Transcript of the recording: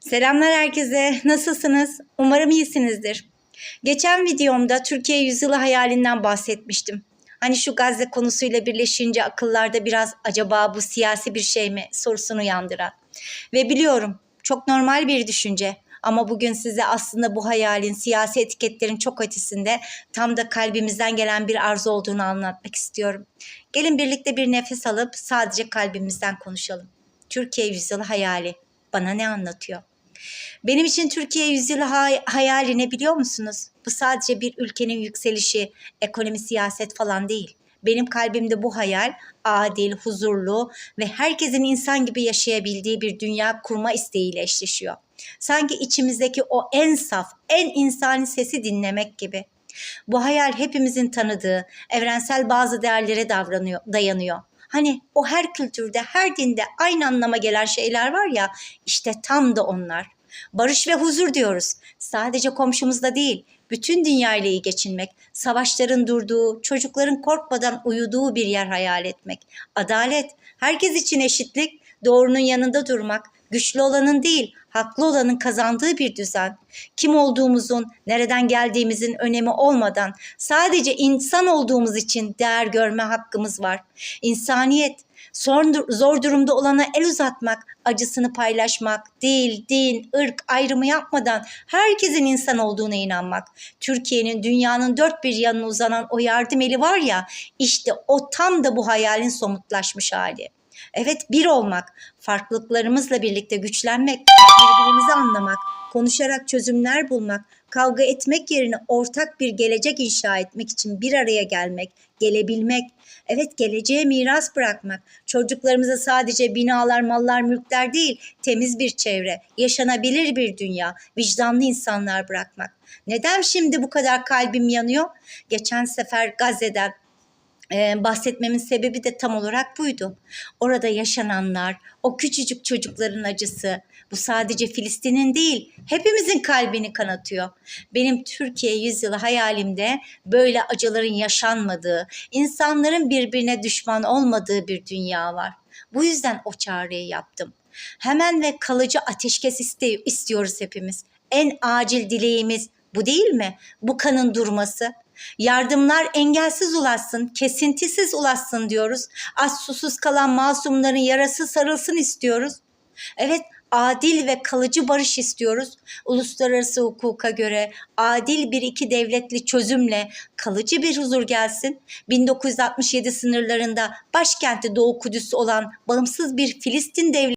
Selamlar herkese. Nasılsınız? Umarım iyisinizdir. Geçen videomda Türkiye yüzyılı hayalinden bahsetmiştim. Hani şu Gazze konusuyla birleşince akıllarda biraz acaba bu siyasi bir şey mi sorusunu uyandıran. Ve biliyorum çok normal bir düşünce. Ama bugün size aslında bu hayalin siyasi etiketlerin çok ötesinde tam da kalbimizden gelen bir arzu olduğunu anlatmak istiyorum. Gelin birlikte bir nefes alıp sadece kalbimizden konuşalım. Türkiye yüzyılı hayali bana ne anlatıyor? Benim için Türkiye yüzyılı hay- hayali ne biliyor musunuz? Bu sadece bir ülkenin yükselişi, ekonomi, siyaset falan değil. Benim kalbimde bu hayal adil, huzurlu ve herkesin insan gibi yaşayabildiği bir dünya kurma isteğiyle eşleşiyor. Sanki içimizdeki o en saf, en insani sesi dinlemek gibi. Bu hayal hepimizin tanıdığı, evrensel bazı değerlere davranıyor, dayanıyor. Hani o her kültürde, her dinde aynı anlama gelen şeyler var ya, işte tam da onlar. Barış ve huzur diyoruz. Sadece komşumuzda değil, bütün dünya ile iyi geçinmek, savaşların durduğu, çocukların korkmadan uyuduğu bir yer hayal etmek. Adalet, herkes için eşitlik, doğrunun yanında durmak, güçlü olanın değil, haklı olanın kazandığı bir düzen. Kim olduğumuzun, nereden geldiğimizin önemi olmadan sadece insan olduğumuz için değer görme hakkımız var. İnsaniyet, zor, durumda olana el uzatmak, acısını paylaşmak, dil, din, ırk ayrımı yapmadan herkesin insan olduğuna inanmak. Türkiye'nin dünyanın dört bir yanına uzanan o yardım eli var ya, işte o tam da bu hayalin somutlaşmış hali. Evet bir olmak, farklılıklarımızla birlikte güçlenmek, birbirimizi anlamak, konuşarak çözümler bulmak, kavga etmek yerine ortak bir gelecek inşa etmek için bir araya gelmek, gelebilmek, evet geleceğe miras bırakmak, çocuklarımıza sadece binalar, mallar, mülkler değil, temiz bir çevre, yaşanabilir bir dünya, vicdanlı insanlar bırakmak. Neden şimdi bu kadar kalbim yanıyor? Geçen sefer Gazze'den ee, bahsetmemin sebebi de tam olarak buydu. Orada yaşananlar, o küçücük çocukların acısı, bu sadece Filistin'in değil, hepimizin kalbini kanatıyor. Benim Türkiye yüzyılı hayalimde böyle acıların yaşanmadığı, insanların birbirine düşman olmadığı bir dünya var. Bu yüzden o çağrıyı yaptım. Hemen ve kalıcı ateşkes istiyoruz hepimiz. En acil dileğimiz bu değil mi? Bu kanın durması. Yardımlar engelsiz ulaşsın, kesintisiz ulaşsın diyoruz. Aç susuz kalan masumların yarası sarılsın istiyoruz. Evet, adil ve kalıcı barış istiyoruz. Uluslararası hukuka göre adil bir iki devletli çözümle kalıcı bir huzur gelsin. 1967 sınırlarında başkenti Doğu Kudüs olan bağımsız bir Filistin devleti